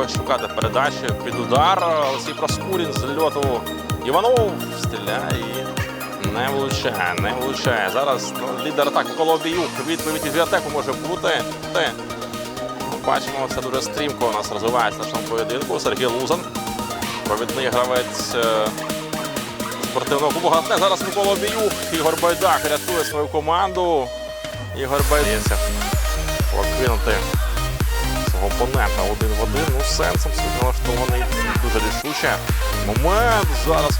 Треба шукати передачі під удар. Олексій Проскурін з льоту. Іванов стріляє і не влучає, не влучає. Зараз ну, лідер атаки Микола Обіюк. Відповідь від атаку може бути. Бачимо, це дуже стрімко у нас розвивається нашому поєдинку. Сергій Лузан. Провідний гравець е, спортивного клубу Гатне. Зараз Микола Обіюк. Ігор Байдак рятує свою команду. Ігор Байдак покинути свого опонента один в один. Ну, сенсом налаштований дуже рішуче. Момент зараз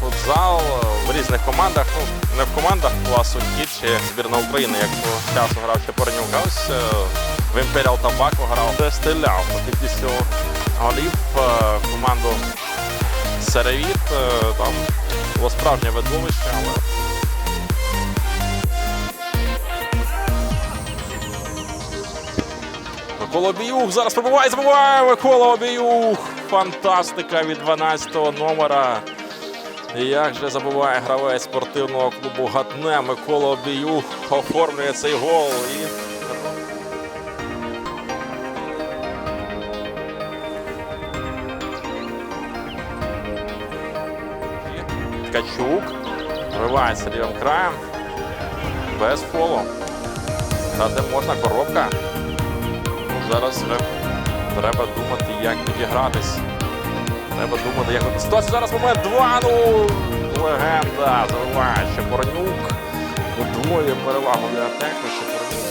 футзал в різних командах. Ну, не в командах класу хід чи збірна України, як того часу грав ще. Ось е, в Imperial Tobacco грав. Де стріляв по кількістю голів е, команду Серевіт. Е, Там було справжнє видовище, але Микола Обіюх зараз пробиває, забиває Микола Обіюх. Фантастика від 12-го номера. Як же забуває гравець спортивного клубу Гатне Микола Обіюх оформлює цей гол. І... Ткачук вривається лівим краєм. Без фолу. Та де можна коробка. Ну, зараз вже треба думати, як підігратись. Треба думати, як ситуація. Зараз момент 2-0. Легенда забиває Шепорнюк. Удвоює перевагу для атаки Шепорнюк.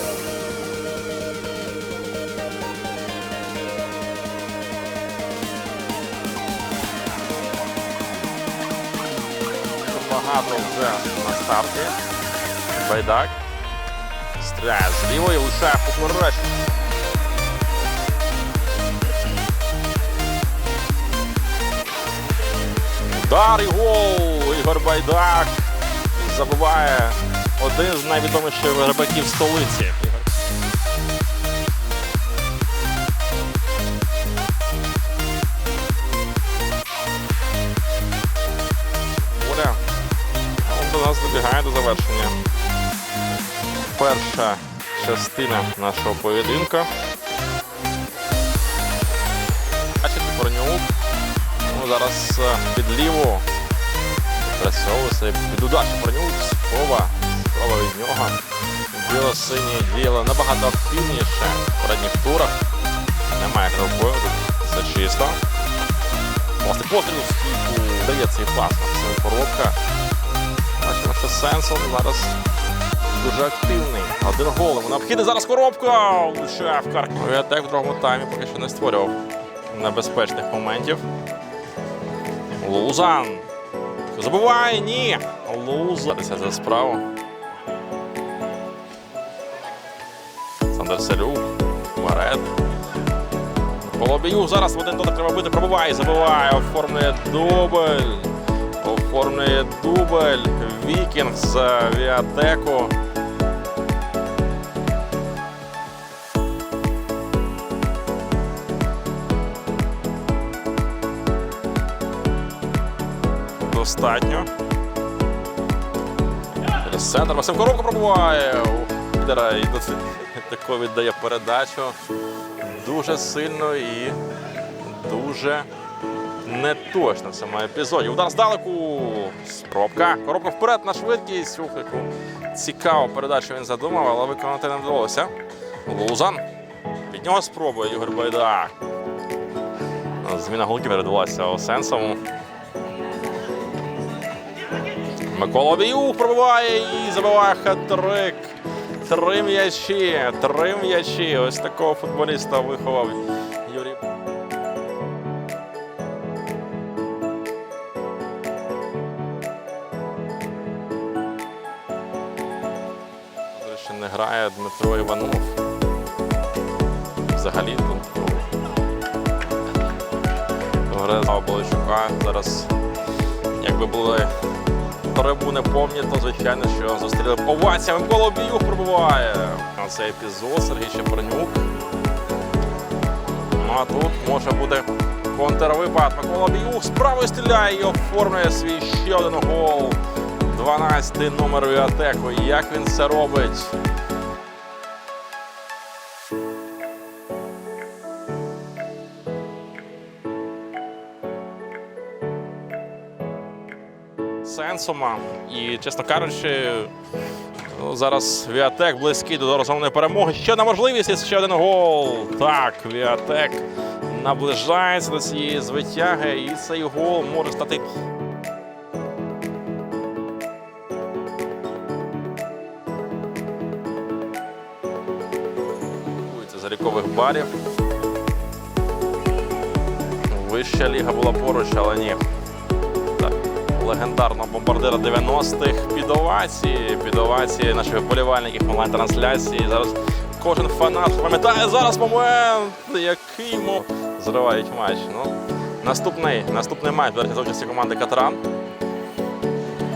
Багато вже на старті. Байдак. Стріляє з лівої, лишає поперечку. Удар і гол! Ігор Байдак забиває один з найвідоміших грабаків столиці. Он до нас добігає до завершення. Перша частина нашого поєдинка. Зараз е, під ліву. Пресовується під удар Шепарнюк. Спроба. Спроба від нього. Біло-сині діяли набагато активніше в передніх турах. Немає гравбою. Все чисто. После пострілу в стійку дає цей пас на коробка. Бачимо, що Сенсон зараз дуже активний. Один гол. Йому необхідний зараз коробка. Влучає в карк. Віатек в другому таймі поки що не створював небезпечних моментів. Лузан. Забуває, ні. Лузан. за справу. Сандер Селюк. Варет. Колобіюк зараз в один дотик треба бити, пробиває, забиває, оформлює дубль. Оформлює дубль. Вікінг з Віатеку. Достатньо. Через Центр Максим коробку пробуває. У лідера і тако віддає передачу. Дуже сильно і дуже неточно в цьому епізоді. Удар здалеку. Спробка. Коробка вперед на швидкість. Ух, яку цікаву передачу він задумав, але виконати не вдалося. Лузан. Від нього спробує Ігор Байдак. Зміна голків відбулася Осенсову. Микола Біюх пробиває і забиває хет-трик. Три м'ячі, три м'ячі. Ось такого футболіста виховав Юрій. Ще не грає Дмитро Іванов. Взагалі тут. Гра Болищука зараз, якби були трибуни то звичайно, що зустріли овація. Микола Біюх пробуває. На цей епізод Сергій Щепернюк. Ну а тут може бути контрвипад. Микола Біюх справою стріляє і оформлює свій ще один гол. 12-й номер Віатеку. Як він це робить? Сенсума. І, чесно кажучи, ну, зараз Віатек близький до розгромної перемоги. Ще одна можливість, є ще один гол. Так, Віатек наближається до цієї звитяги, і цей гол може стати. Залікових барів. Вища ліга була поруч, але ні. Легендарного бомбардира 90-х під овації, під овації наших вболівальників онлайн-трансляції. Зараз кожен фанат пам'ятає зараз момент, який мо зривають матч. Ну, наступний, наступний матч буде за участі команди Катран.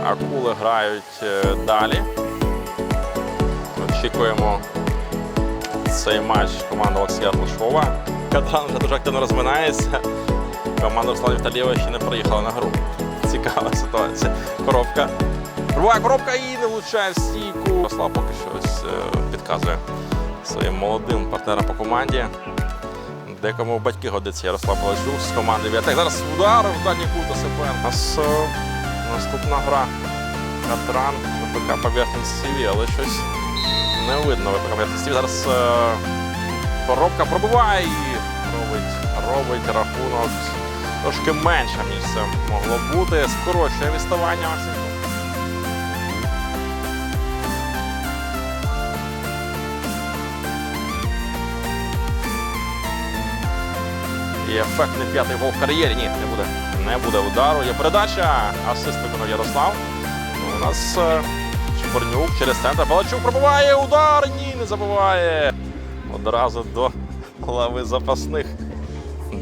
Акули грають е, далі. Очікуємо цей матч команда Олексія Глушова. Катран вже дуже активно розминається. Команда Руслана Віталієва ще не приїхала на гру. Цікава ситуація. Коробка. Рває коробка і не влучає в стійку. Руслан поки що ось, е, підказує своїм молодим партнерам по команді. Декому батьки годиться Ярослав Палачук з команди Віатек. Зараз удар в дальній кут СПР. У нас наступна гра. Катран, ВПК поверхність СІВІ, але щось не видно ВПК поверхність СІВІ. Зараз е, коробка пробиває і робить, робить рахунок трошки менше, ніж це могло бути. Скорочує відставання Максимко. І ефектний п'ятий гол в кар'єрі. Ні, не буде. Не буде удару. Є передача. Асист виконав Ярослав. Ну, У нас е, Чепурнюк через центр. Балачук пробиває удар. Ні, не забуває. Одразу до лави запасних.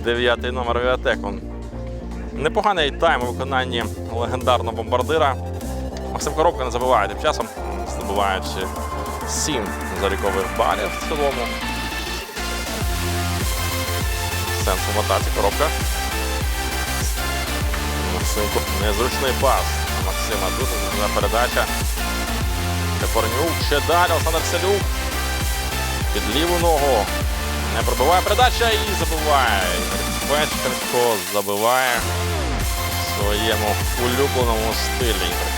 Дев'ятий номер Віатек. Непоганий тайм у виконанні легендарного бомбардира. Максим Коробка не забиває тим часом, здобуваючи сім залікових балів в цілому. Сенсу в атаці коробка. Максимко незручний пас. Максима зручна передача. Тепорнюк ще далі. Олександр Селюк. Під ліву ногу. Не пробиває передача і забиває. Печкарсько забиває своєму улюбленому стилі.